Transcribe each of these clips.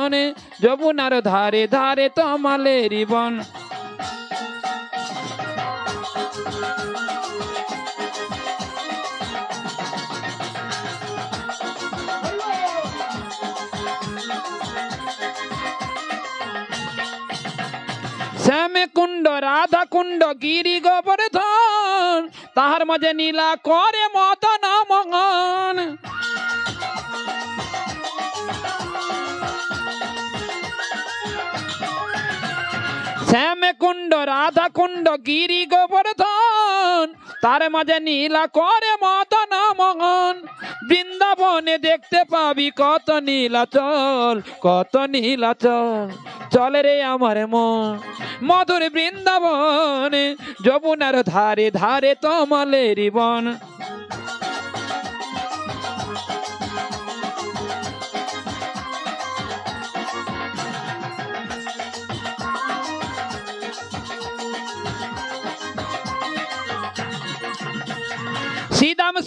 বৃন্দাবন যমুনার ধারে ধারে তমালের বন। শ্যামে কুণ্ড, রাধা কুণ্ড, গিরি গোবর্ধন, তাহার মাঝে নীলা করে মদন মগন। কুণ্ড রাধা কুণ্ড গিরি, গোবর্ধন। তার মাঝে নীলা করে মদন মগন বৃন্দাবনে দেখতে পাবি কত নীলা চল কত নীলা চল চলে রে আমার মন, মধুর বৃন্দাবনে, যমুনার ধারে ধারে তমালের বন।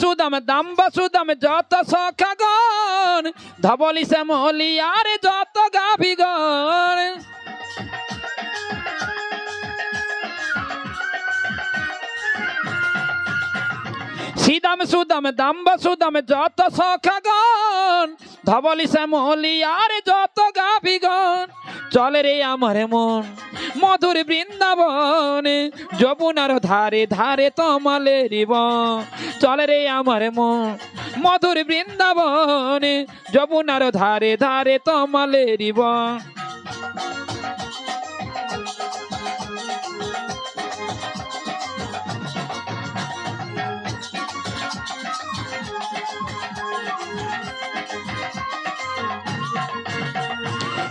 সিদাম দাম্ব সুদাম যত সখাগণ ধবলি সে শ্যামলি আর যত গাভিগণ। সিদাম সুদাম দাম্ব সুদাম যত সখাগণ, ধবলি শ্যামলি আর যত গাভিগণ, চলে রে আমার মন, মধুর বৃন্দাবনে, যমুনার ধারে ধারে তমালের রিব চলে রে আমার মন, মধুর বৃন্দাবনে, যমুনার ধারে ধারে তমালের বন।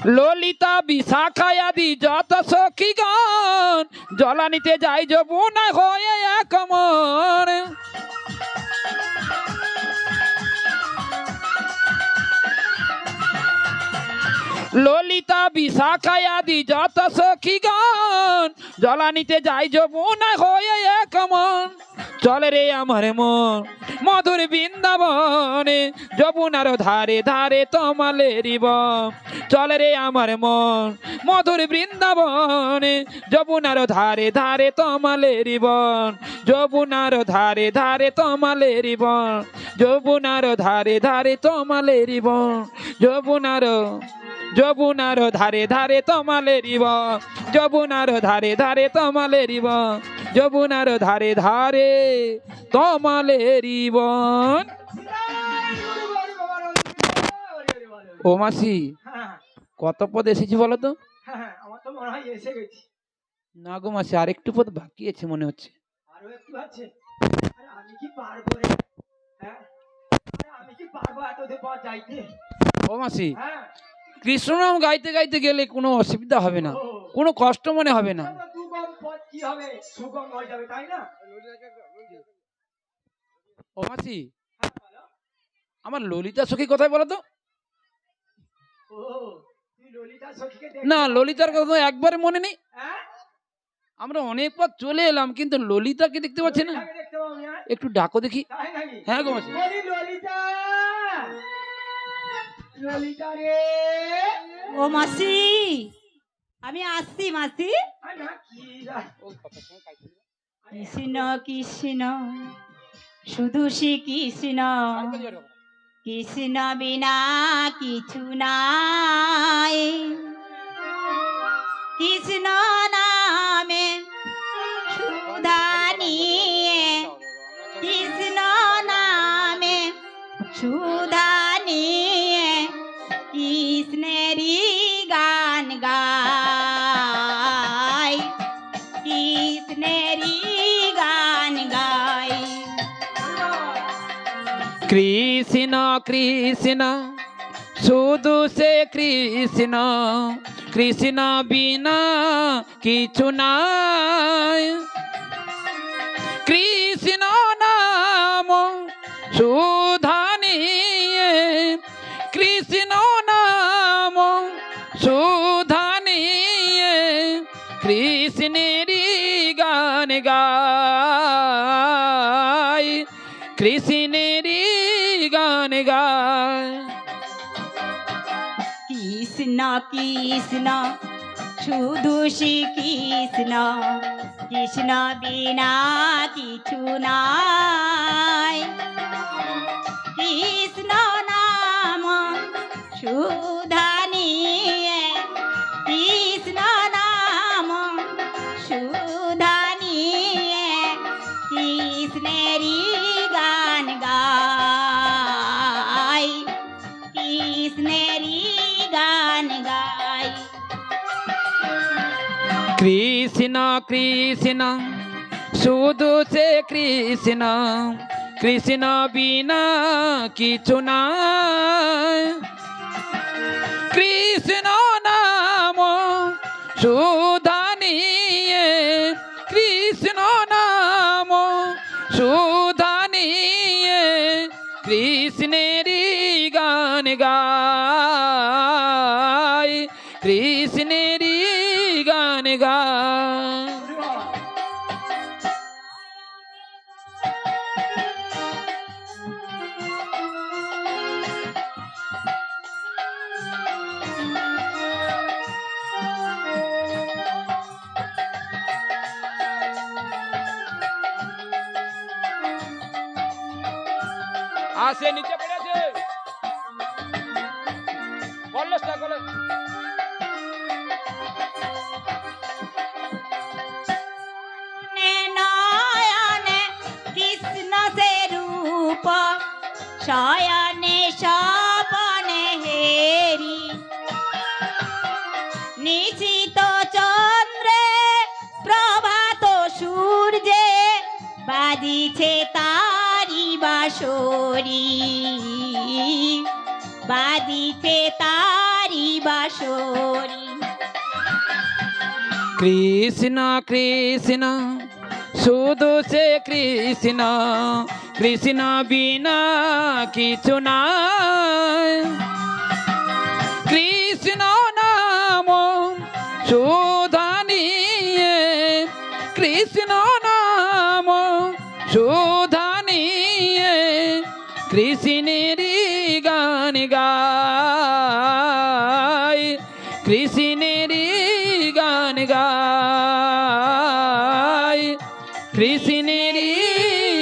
ললিতা বিশাখা আদি যত সখীগণ জলানিতে যাই যমুনা হয়ে এক মন। ললিতা বিশাখা আদি যত সখীগণ জলানিতে যাই যমুনা হয়ে এক মন। চলে রে আমার মন, মধুর বৃন্দাবনে। যমুনার ধারে ধারে তমালের রিব চলে রে আমার মন, মধুর বৃন্দাবনে। যমুনার ধারে ধারে তমালের বন। যমুনার ধারে ধারে তমালের বন। যমুনার ধারে ধারে তমালের বন। যমুনার যমুনার ধারে ধারে তমালের বন যমুনার ধারে ধারে তমালের বন যমুনার ধারে ধারে তমালের বন ও মাসি, কত পদ এসেছি বলো তো? না গো মাসি, আরেকটু পদ বাকি আছে মনে হচ্ছে। আরও একটু ও মাসি হ্যাঁ। কৃষ্ণনাম গাইতে গাইতে গেলে কোনো অসুবিধা হবে না। কোনো কষ্ট মনে হবে না। ও মাসি আমার ললিতা সখী কোথায় বলো তো। না ললিতার কথা তো একবারে মনে নেই। হ্যাঁ? আমরা অনেক পথ চলে এলাম কিন্তু ললিতাকে দেখতে পাচ্ছি না। একটু ডাকো দেখি। হ্যাঁ গো মাসি। ললিতা ও মাসি আমি আসছি মাসি কৃষ্ণ কৃষ্ণ শুধু শ্রী কৃষ্ণ কৃষ্ণ বিনা কিছু নাই কৃষ্ণ নামে সুধা নিয়ে কৃষ্ণ নামে সুধা কৃষ্ণ কৃষ্ণ শুধু সে কৃষ্ণ কৃষ্ণ বিনা কিছু নাই। কৃষ্ণ নাম সুধা কৃষ্ণ কৃষ্ণ শুধু শ্রী কৃষ্ণ কৃষ্ণ বিনা কিছু নাই। কৃষ্ণ নাম সুধা কৃষ্ণ কৃষ্ণ, শুধু সে কৃষ্ণ। কৃষ্ণ বিনা কিছু না কৃষ্ণ নাম সুধা নিয়ে, কৃষ্ণ নাম সুধা নিয়ে কৃষ্ণেরই গান গায়। আসে নিচে পড়েছে। কলেজটা কলেজ কৃষ্ণ সে রূপ, শয়নে সপনে হেরি। নিশিত চন্দ্রে প্রভাত সূর্যে বাজিছে বাজিছে তারি বাসরি। কৃষ্ণ কৃষ্ণ, শুধু সে কৃষ্ণ কৃষ্ণ বিনা কিছু না কৃষ্ণ নাম সুধা নিয়ে, কৃষ্ণ নাম সুধা নিয়ে কৃষ্ণেরই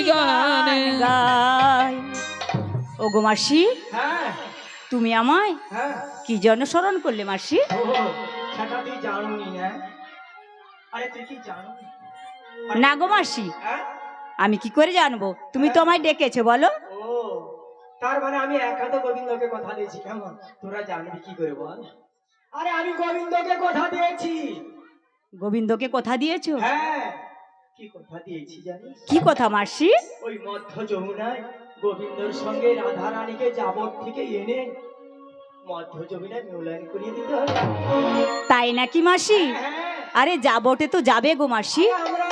গান। গাই। ও গো মাসি হ্যাঁ। তুমি আমায় হ্যাঁ। কি জন্য স্মরণ করলে মাসি? জানুনি না গো মাসি হ্যাঁ? আমি কি করে জানব? তুমি তো আমায় ডেকেছো বলো। তার মানে আমি একা তো গোবিন্দকে কথা দিয়েছি কেমন? তোরা জানবি কি করে বল। আরে আমি গোবিন্দকে কথা দিয়েছি। গোবিন্দকে কথা দিয়েছ? হ্যাঁ। কি কথা দিয়েছি জানিস? কি কথা মাসি? ওই মধ্য যমুনায় গোবিন্দর সঙ্গে রাধা রানীকে যাবত থেকে এনে মধ্য যমুনায় মূল্যায়ন করিয়ে দিতে হবে। তাই নাকি মাসি? হ্যাঁ আরে যাবটে তো যাবে গো মাসি। আমরা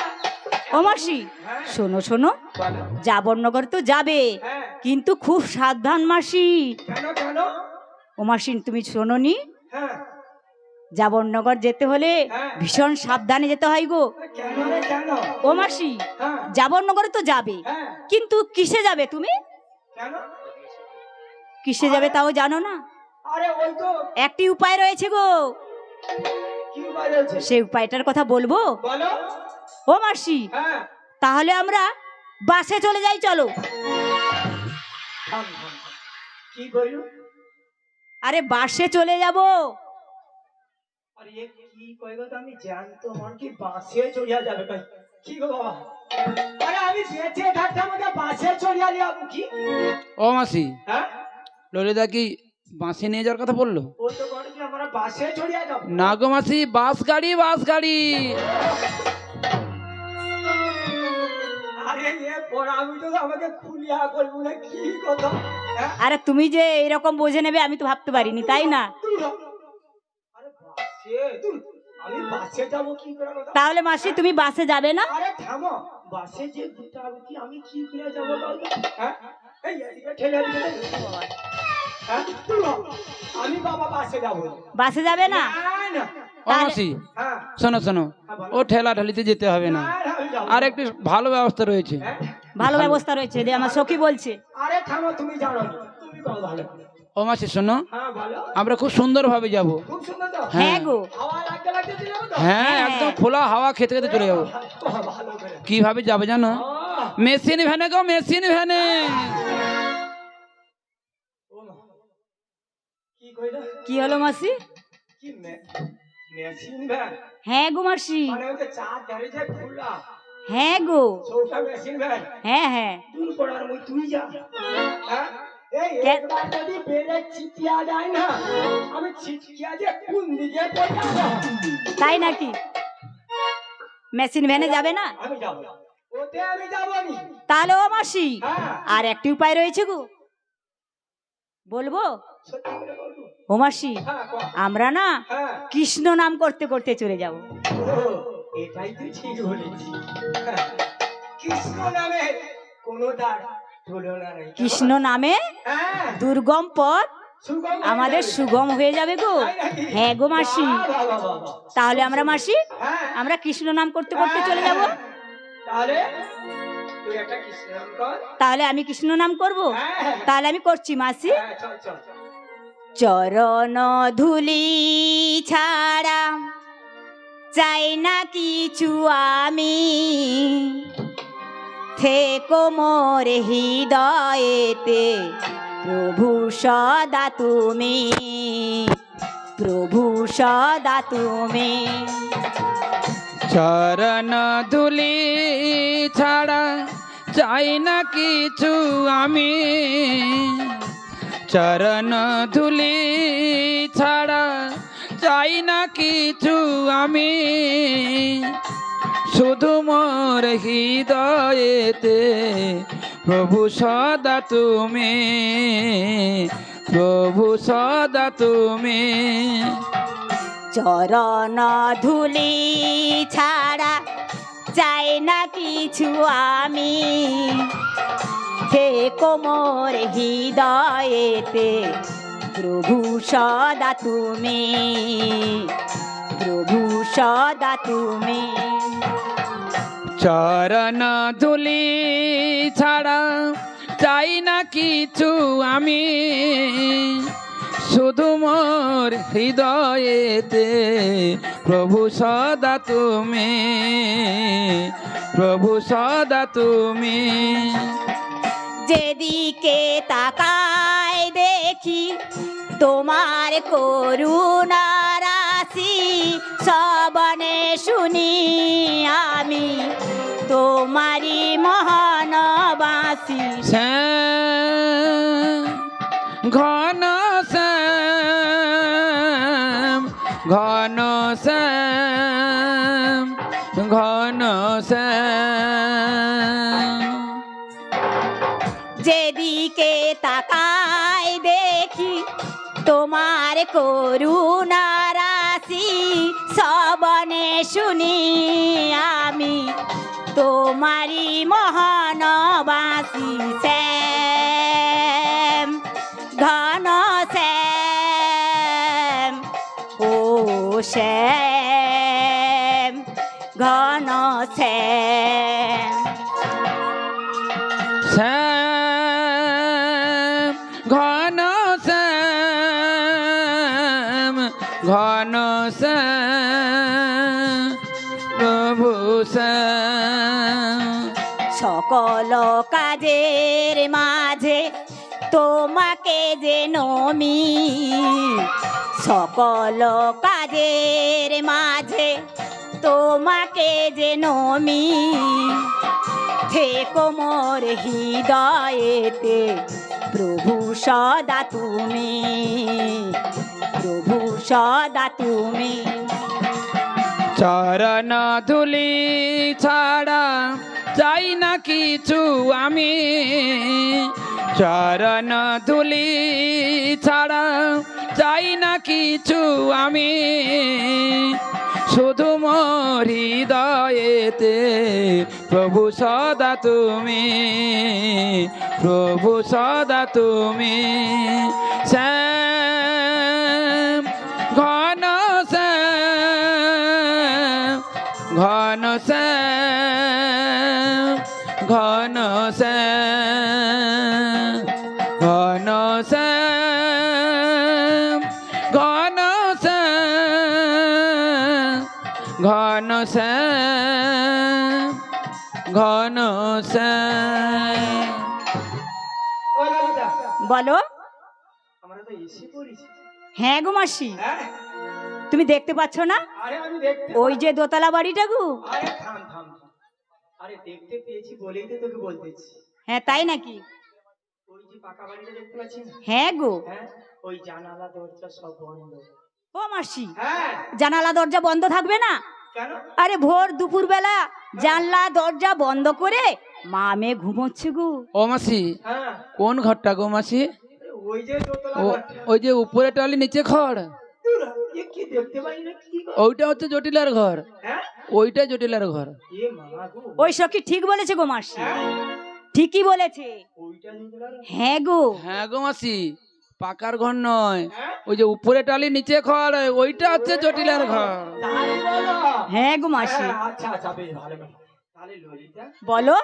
ও মাসি হ্যাঁ। শোনো শোনো। বলো। যাবরনগর তো যাবে হ্যাঁ। কিন্তু খুব সাবধান মাসি। ও মাসি তুমি শোনোনি? হ্যাঁ। যাবরনগর যেতে হলে হ্যাঁ। ভীষণ সাবধানে যেতে হয় গো। ও মাসি হ্যাঁ। যাবরনগরে তো যাবে। হ্যাঁ। কিন্তু কিসে যাবে তুমি? কিসে যাবে তাও জানো না। একটি উপায় রয়েছে গো। সেই উপায়টার কথা বলব? ও মাসি তাহলে আমরা বাসে চলে যাই চলো। আরে বাসে চলে যাব। আরে এ কি কইলো তো আমি জানতো মন কি বাসে চড়িয়া যাবে কই কি গো বাবা? আরে আমি বেঁচে থাকতে আমাকে বাসে চড়িয়া লিয়া কি? ও মাসি হ্যাঁ? ললিতা কি বাসে নিয়ে যাওয়ার কথা বলল? ও তো করে কি আমরা বাসে চড়িয়া যাব? না গো মাসি বাস গাড়ি বাস গাড়ি। আরে এ পড়া আমি তো আমাকে খুলিয়া করব না কি কথা হ্যাঁ? আরে তুমি যে এরকম বোঝে নেবে আমি তো ভাবতে পারিনি তাই না? আমি বাসে যাব কি করে কথা তাহলে মাসি তুমি বাসে যাবে না? আরে থামো বাসে যে দুটা আবতি আমি কি করে যাব হ্যাঁ? এই এদিকে ঠেলে দিকে দে। হ্যাঁ। আমি বাবা বাসে যাব। বাসে যাবে না? না না। মাসি হ্যাঁ। শোনো শোনো। ও ঠেলা ঠেলিতে যেতে হবে না। আর। একটু ভালো ব্যবস্থা রয়েছে। হ্যাঁ? ভালো ব্যবস্থা রয়েছে আমার সখী বলছে। আরে থামো তুমি জানো তুমি ভালো ও মাসি শোনো। হ্যাঁ আমরা খুব সুন্দরভাবে যাব। সুন্দর তো? হ্যাঁ। গো। হাওয়া লাগতে লাগতে চলে যাব হ্যাঁ হ্যাঁ। একদম খোলা হাওয়া খেতে খেতে চলে যাব। কীভাবে যাবে জানো? মেশিন ভ্যানে গো মেশিন ভ্যানে। কি হলো মাসি? হ্যাঁ গো মাসি। মানে হ্যাঁ গো। হ্যাঁ হ্যাঁ। তুই যা। হ্যাঁ? একবার যদি বেড়ে ছিটিয়া যায় না আমি ছিটিয়া যে কোন দিকে তাই নাকি? মেশিন ভ্যানে যাবে। না? আমি যাব। ওতে আমি যাব তাহলে ও মাসি হ্যাঁ। আর একটি উপায় রয়েছে গো। বলব? ও মাসি হ্যাঁ আমরা না হ্যাঁ। কৃষ্ণ নাম করতে করতে চলে যাব। এটাই তুই ঠিক বলেছি। কৃষ্ণ নামে কোনো নেই কৃষ্ণ নামে হ্যাঁ। দুর্গম পথ আমাদের সুগম হয়ে যাবে গো। হ্যাঁ গো মাসি। তাহলে আমরা মাসি হ্যাঁ। আমরা কৃষ্ণ নাম করতে করতে চলে যাব। হ্যাঁ, তাহলে আমি কৃষ্ণ নাম করব? হ্যাঁ তাহলে আমি করছি মাসি। হ্যাঁ। চরণ ধুলি ছাড়া চাই না কিছু আমি। থেকো মোর হৃদয়েতে। প্রভু সদা তুমি, প্রভু সদা তুমি। চরণ ধুলি ছাড়া চাই না কিছু আমি। চরণ ধুলি ছাড়া চাই না কিছু আমি। শুধু মোর হৃদয়েতে প্রভু সদা তুমি, প্রভু সদা তুমি। চরণ ধুলি ছাড়া চাই না কিছু আমি। থেকো মোর হৃদয়েতে প্রভু সদা তুমি, প্রভু সদা তুমি। চরণ ধুলি ছাড়া চাই না কিছু আমি। শুধু মোর হৃদয়েতে প্রভু সদা তুমি, প্রভু সদা তুমি। যেদিকে তাকায় দেখি তোমার করুণা রাশি সবনে শুনি আমি। তোমারি মহানবাসী। ঘন শ্যাম ঘন শ্যাম ঘন শ্যাম। যেদিকে তাকাই দেখি তোমার করুণা রাশি সবনে শুনি আমি। তোমারি মহানবাসী শ্যাম ঘন শ্যাম ও শ্যাম ঘন শ্যাম। কাজের মাঝে তোমাকে যে নমি, সকল কাজের মাঝে তোমাকে যে নমি। থেকো মোর হৃদয়েতে, প্রভু সদা তুমি, প্রভু সদা তুমি। চরণ ধুলি ছাড়া চাই না কিছু আমি চরণ ধুলি ছাড়া? চাই না কিছু আমি শুধু মোর হৃদয়েতে প্রভু সদা তুমি, প্রভু সদা তুমি। ঘন শ্যাম ঘন শ্যাম। অনসে অনসে ঘনসে ঘনসে ঘনসে বলো হ্যাঁ গো মাসি। তুমি দেখতে পাচ্ছ না? ওই যে দোতলা বাড়িটা গু। আরে দেখতে পেয়েছি বলেই তো তোকে বলতেছি হ্যাঁ তাই নাকি? ওই যে পাকা বাড়িটা দেখতে পাচ্ছিস হ্যাঁ গো। হ্যাঁ ওই জানালা দরজা সব বন্ধ। ও মাসি হ্যাঁ। জানালা দরজা বন্ধ থাকবে না? কেন? আরে ভোর দুপুর বেলা জানলা দরজা বন্ধ করে মা মেয়ে ঘুমোচ্ছে গো। ও মাসি হ্যাঁ। কোন ঘরটা গো মাসি? ওই যে দোতলা ঘরটা। ওই যে উপরে টালি নিচে ঘর কি দেখতে পাই না কি ওইটা হচ্ছে জটিলার ঘর। হ্যাঁ? ওইটা জটিলার ঘর। এ মা গো ওই সখী ঠিক বলেছে গো মাসি? ঠিকই বলেছে। হ্যাঁ গো। হ্যাঁ গো মাসি পাকার ঘর নয় ওই যে উপরে টালি নিচে ঘর ওইটা হচ্ছে জটিলার ঘর। হ্যাঁ গো মাসি। হ্যাঁ, আচ্ছা আচ্ছা বলো?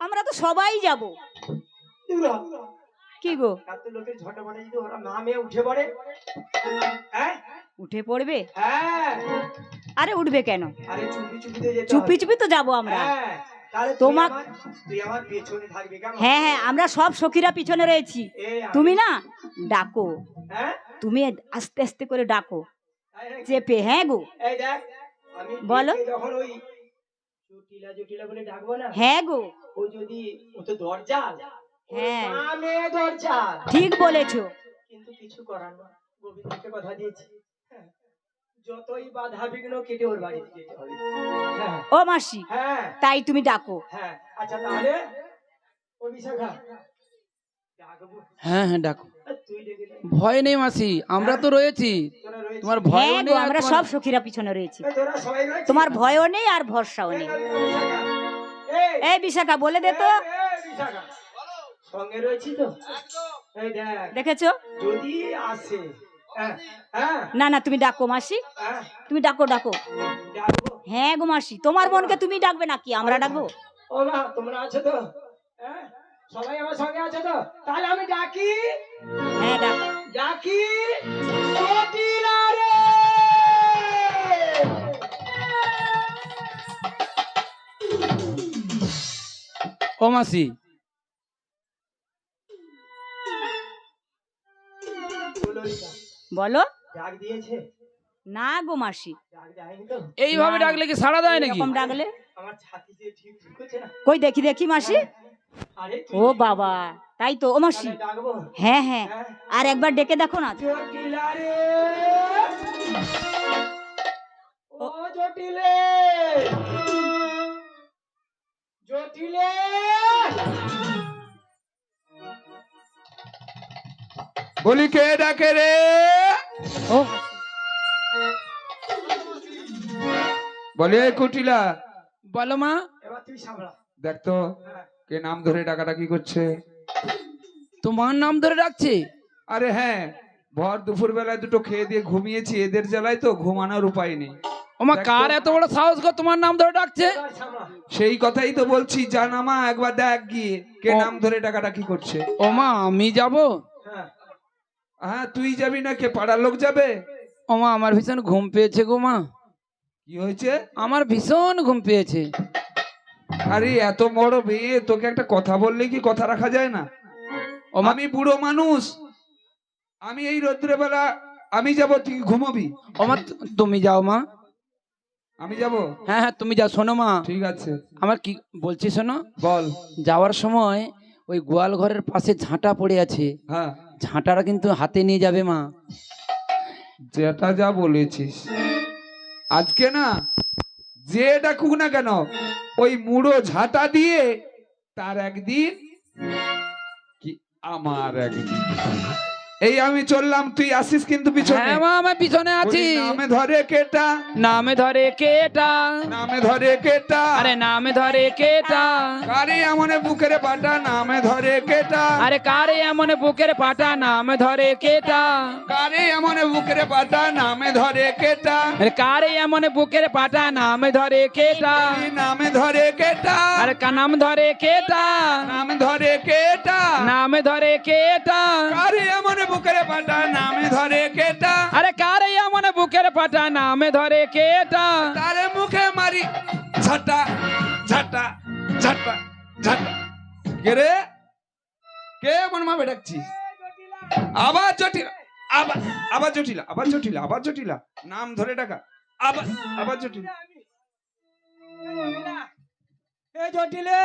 আমরা তো সবাই যাব। কি গো? লোকের ঝটাপটা যদি ওরা না মেয়ে উঠে পড়ে হ্যাঁ? উঠে পড়বে? হ্যাঁ। আরে উঠবে কেন? আরে চুপি চুপি তো যাব আমরা। হ্যাঁ তোমার- হ্যাঁ হ্যাঁ আমরা সব সখীরা পিছনে রয়েছি। তুমি না ডাকো। হ্যাঁ? তুমি আস্তে আস্তে করে ডাকো। চেপে হ্যাঁ গো। বলো। হ্যাঁ গো। ও যদি ও তো দরজা হ্যাঁ। দরজা ঠিক বলেছ। কিন্তু কিছু করার না গোবিন্দকে কথা দিয়েছি। যতই বাধা বিঘ্ন কেটে ওর বাড়িতে যেতে হবে। হ্যাঁ ও মাসি হ্যাঁ। তাই তুমি ডাকো। হ্যাঁ আচ্ছা তাহলে ও বিশাখা হ্যাঁ হ্যাঁ ডাকো। ভয় নেই মাসি আমরা তো রয়েছি। তোমার ভয় হ্যাঁ গো আমরা সব সখীরা পিছনে রয়েছি? তোমার ভয়ও নেই আর ভরসাও নেই। এই, বিশাখা। বলে দে তো। সঙ্গে রয়েছি তো? দেখেছ? যদি আসে হ্যাঁ হ্যাঁ না না তুমি ডাকো মাসি। হ্যাঁ। তুমি ডাকো ডাকো। হ্যাঁ গো মাসি তোমার বোনকে তুমি ডাকবে নাকি? আমরা ডাকবো? ও মা তোমরা আছো তো? হ্যাঁ সবাই আমার সঙ্গে আছো তো? তাহলে আমি ডাকি? হ্যাঁ ডাকো। ডাকি? জটিলা রে ও মাসি। ললিতা, বলো। ডাক দিয়েছে? না গো মাসি। এইভাবে ডাকলে কি সাড়া দেয় নাকি? এরকম ডাকলে? আমার ছাতি যে ঠিক ঢুকেছে না। কই দেখি দেখি মাসি। ও বাবা তাই তো। ও মাসি। হ্যাঁ হ্যাঁ। আর একবার ডেকে দেখো না। ও জটিলে। জটিলে। বলি কে ডাকে রে? বলে এই কুটিলা বলো মা। এবার তুই সামলা দেখ তো হ্যাঁ কে নাম ধরে ডাকাটা কি করছে? তোমার নাম ধরে ডাকছে? আরে হ্যাঁ ভর দুপুর বেলায় দুটো খেয়ে দিয়ে ঘুমিয়েছি এদের জ্বালায় তো ঘুমানোর উপায় নেই। ওমা কার এত বড় সাহস গো তোমার নাম ধরে ডাকছে? সেই কথাই তো বলছি জানামা একবার দেখ গিয়ে কে নাম ধরে ডাকাটা কি করছে? ও মা আমি যাব? হ্যাঁ তুই যাবি না কে পাড়ার লোক যাবে? ও মা আমার ভীষণ ঘুম পেয়েছে গো মা। কি হয়েছে? আমার ভীষণ ঘুম পেয়েছে। আরে এত বড় মেয়ে তোকে একটা কথা বললে কি কথা রাখা যায় না? আমি বুড়ো মানুষ। আমি এই রৌদ্রে বেলা আমি যাব তুই ঘুমাবি? মা তুমি যাও মা। আমি যাব? হ্যাঁ হ্যাঁ তুমি যাও শোনো মা। ঠিক আছে। আমার কি বলছি শোনো। বল। যাওয়ার সময় ওই গোয়াল ঘরের পাশে ঝাঁটা পড়ে আছে। হ্যাঁ। ঝাঁটাটা কিন্তু হাতে নিয়ে যাবে মা। যেটা যা বলেছিস। আজকে না, যে ডাকুক না কেন, ওই মুড়ো ঝাঁটা দিয়ে তার একদিন কি, আমার একদিন। এই আমি চললাম তুই আসিস কিন্তু পিছনে হ্যাঁ মা আমি পিছনে আছি নামে ধরে কেটা নামে ধরে কেটা নামে ধরে কেটা আরে নামে ধরে কেটা কারে এমন বুকের পাটা নামে ধরে কেটা আরে কারে এমন বুকের পাটা নামে ধরে কেটা কারে এমন বুকের পাটা নামে ধরে কেটা আরে কারে এমন বুকের পাটা নামে ধরে কেটা নামে ধরে কেটা আরে কা নাম ধরে কেটা নামে ধরে কেটা নামে ধরে কেটা কারে এমন বুকের পাটা নামে ধরে কেটা। আরে কারে এমন বুকের পাটা নামে ধরে কেটা? তার মুখে মারি ঝাটা ঝাটা ঝাটা ঝাটা। কে রে? কে আমার মা বেড়াচ্ছিস আবার জটিলা আবার আবার জটিলা আবার জটিলা আবার জটিলা। নাম ধরে ডাকা। আবার আবার জটিলা। এ জটিলে।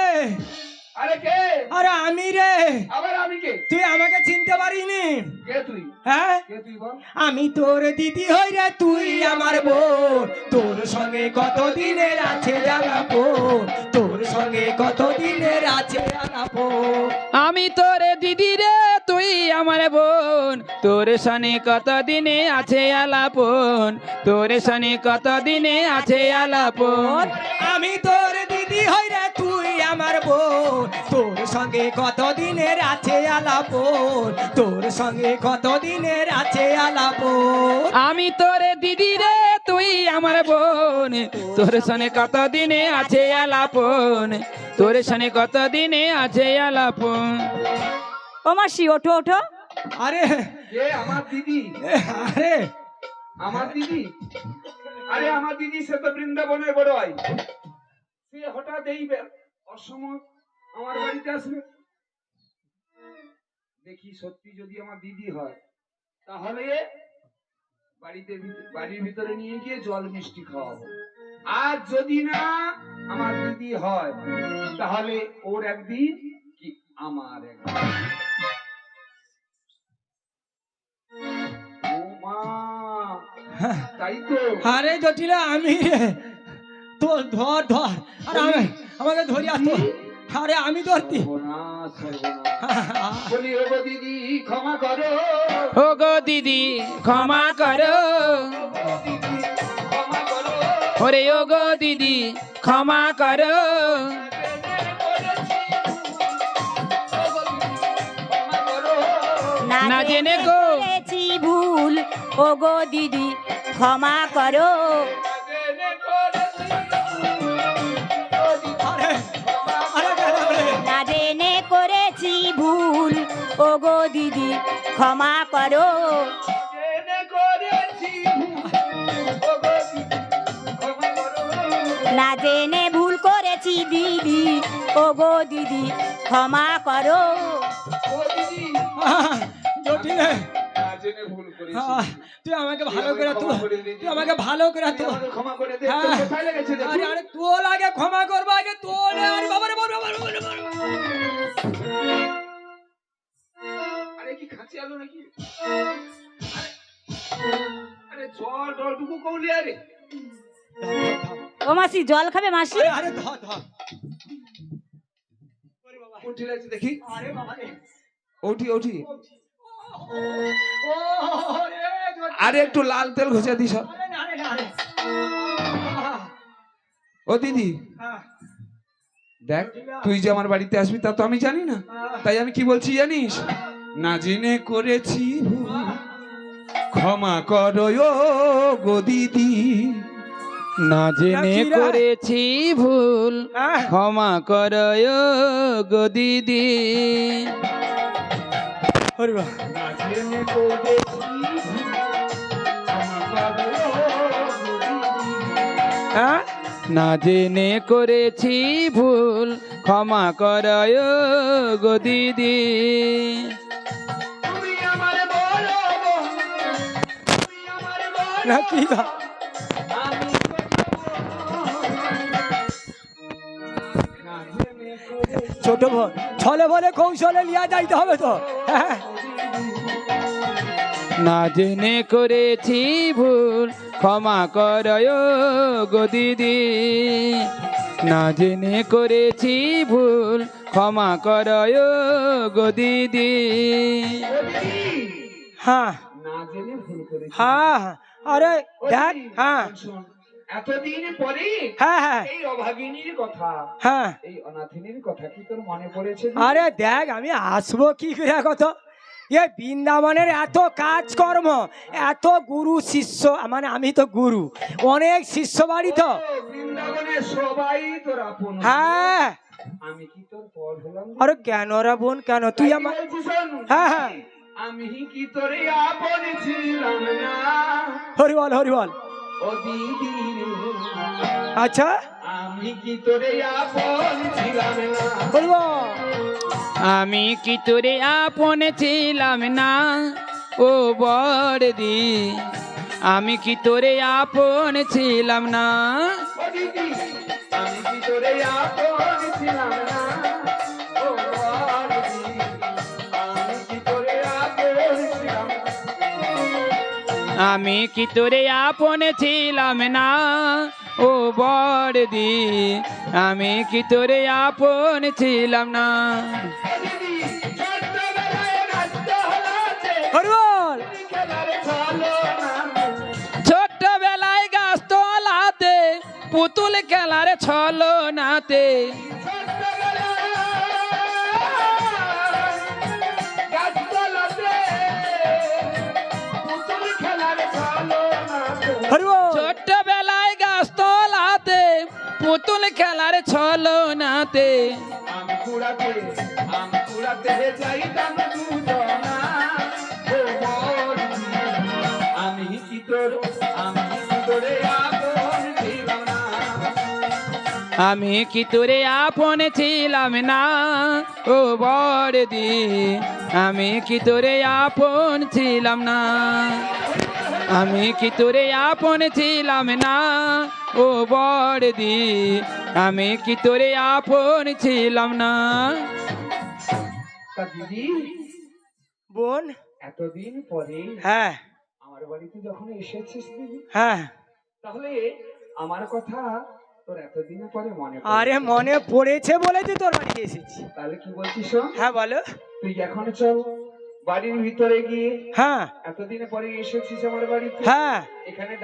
আরে আমি রে। আবার আমি কে? তুই আমাকে চিনতে পারিনি। হ্যাঁ? কে তুই বল? আমি তোর দিদি হই রে তুই আমার বোন। তোর সঙ্গে কত দিনের আছে জানাব তোর সঙ্গে কত দিনের আছে জানাব আমি তোরে দিদি রে তুই আমার বোন। তোর সনে কত দিনে আছে আলাপন? তোর সনে কত দিনে আছে আলাপন? আমি তোর দিদি হই রে তুই তোর সঙ্গে কত দিনের আছে আলাপন? তোর সঙ্গে কত দিনের আছে আলাপন? আমি তোরে দিদি রে তুই আমার বোন। তোর সনে কত দিনে আছে আলাপন? তোর সনে কত দিনে আছে আলাপন? ও মাসি ওঠো ওঠো। আরে কে আমার দিদি। আরে। আমার দিদি। আরে আমার দিদি সে তো বৃন্দাবনের বড় হয় সে হঠাৎ এই আমার বাড়িতে আসবে দেখি সত্যি যদি আমার দিদি হয়, তাহলে বাড়িতে বাড়ির ভিতরে নিয়ে গিয়ে জল মিষ্টি খাওয়াবো। আর যদি না আমার দিদি হয়, তাহলে ওর একদিন কি আমার তাই তো। আরে জটিলা, আমি তোর ধর ধর। আরে আমি আমাকে ধরিয়া তো আরে আমি ধরতি। সর্বনাশ, সর্বনাশ। ও গো দিদি ক্ষমা করো। ও গো দিদি ক্ষমা করো। দিদি ওরে ও গো দিদি ক্ষমা করো। না জেনে গো। ভুল। ও গো দিদি ক্ষমা করো। ও গো দিদি ক্ষমা করো। না জেনে ভুল করেছি দিদি ও গো দিদি ক্ষমা করো। জটিলে না জেনে ভুল করেছি। আহ, তুই আমাকে ভালো করে তুই আমাকে ভালো করে তুই তো আমাকে ক্ষমা করে দে হ্যাঁ। আরে আরে তোর আগে ক্ষমা করব আরে কি নাকি? আরে- আরে জল টলটুকু কৌলি আরে। ও মাসি জল খাবে মাসি? আরে আরে ধর ধর ওরে বাবা, উঠে লাগছে দেখি। আরে বাবা রে। ওঠি। আরে একটু লাল তেল ঘষে দিস। ও দিদি। দেখ তুই যে আমার বাড়িতে আসবি তা তো আমি জানি না। তাই আমি কি বলছি জানিস? না জেনে করেছি ভুল। ক্ষমা করো ও গো দিদি না জেনে করেছি ভুল ক্ষমা করো গো দিদি না জেনে করেছি ভুল। ক্ষমা করো ও গো দিদি। হ্যাঁ? না জেনে করেছি ভুল ক্ষমা করো গো দিদি আমার বড় না কি গো? ছোট বোন ছলে বলে কৌশলে লিয়া যাইতে হবে তো হ্যাঁ? না জেনে করেছি ভুল ক্ষমা করো গো দিদি। না জেনে করেছি ভুল ক্ষমা করো গো দিদি। হ্যাঁ করেছি। হ্যাঁ আরে দেখ হ্যাঁ। এতদিন পরে হ্যাঁ হ্যাঁ। এই অভাগিনীর কথা হ্যাঁ। এই অনাথিনীর কথা কি তোর মনে পড়েছে আরে দেখ আমি আসব কি করে কত এ বৃন্দাবনের এত কাজকর্ম এত গুরু শিষ্য মানে আমি তো গুরু অনেক শিষ্য বাড়ি তো। ও, বৃন্দাবনে সবাই তোর আপন। হ্যাঁ। আমি কি তোর পর হলাম? আরে কেন রে বোন কেন? তুই আমার হ্যাঁ, হ্যাঁ। আমি কি তোর আপন ছিলাম না? হরিবল হরিবল ও দিদি আচ্ছা। আমি কি তোরে আপন ছিলাম না? হরিবল আমি কি তোরে আপন ছিলাম না? ও বড়দি আমি কি তোরে আপন ছিলাম না? আমি কি তোরে আপন ছিলাম না? আমি কি তোরে আপন ছিলাম না? ও বড়দি আমি কি তোরে আপন ছিলাম না? ছোট্টবেলায় গাছ তোলাতে পুতুল খেলার ছলো নাতে হরিবল ছোট্টবেলায় গাছ তোলাতে পুতুল খেলার ছলো নাতে আমি কি তোর আমি তোরে আপন ছিলাম না। আমি কি তোরে আপন ছিলাম না? ও বড়দি আমি কি তোরে আপন ছিলাম না? আমি কি তোরে আপন ছিলাম না? ও বড়দি আমি কি তোরে আপন ছিলাম না? দিদি বোন এতদিন পরে হ্যাঁ। আমার বাড়িতে যখন এসেছিস দিদি হ্যাঁ। তাহলে আমার কথা তোর এতদিন পরে মনে আরে মনে পড়েছে বলে তো তোর বাড়িতে এসেছি। তাহলে কি বলছিস হ্যাঁ বলো। তুই এখন চল। বাড়ির ভিতরে গিয়ে হ্যাঁ। এতদিন পরে এসেছিস আমার বাড়িতে? হ্যাঁ। এখানে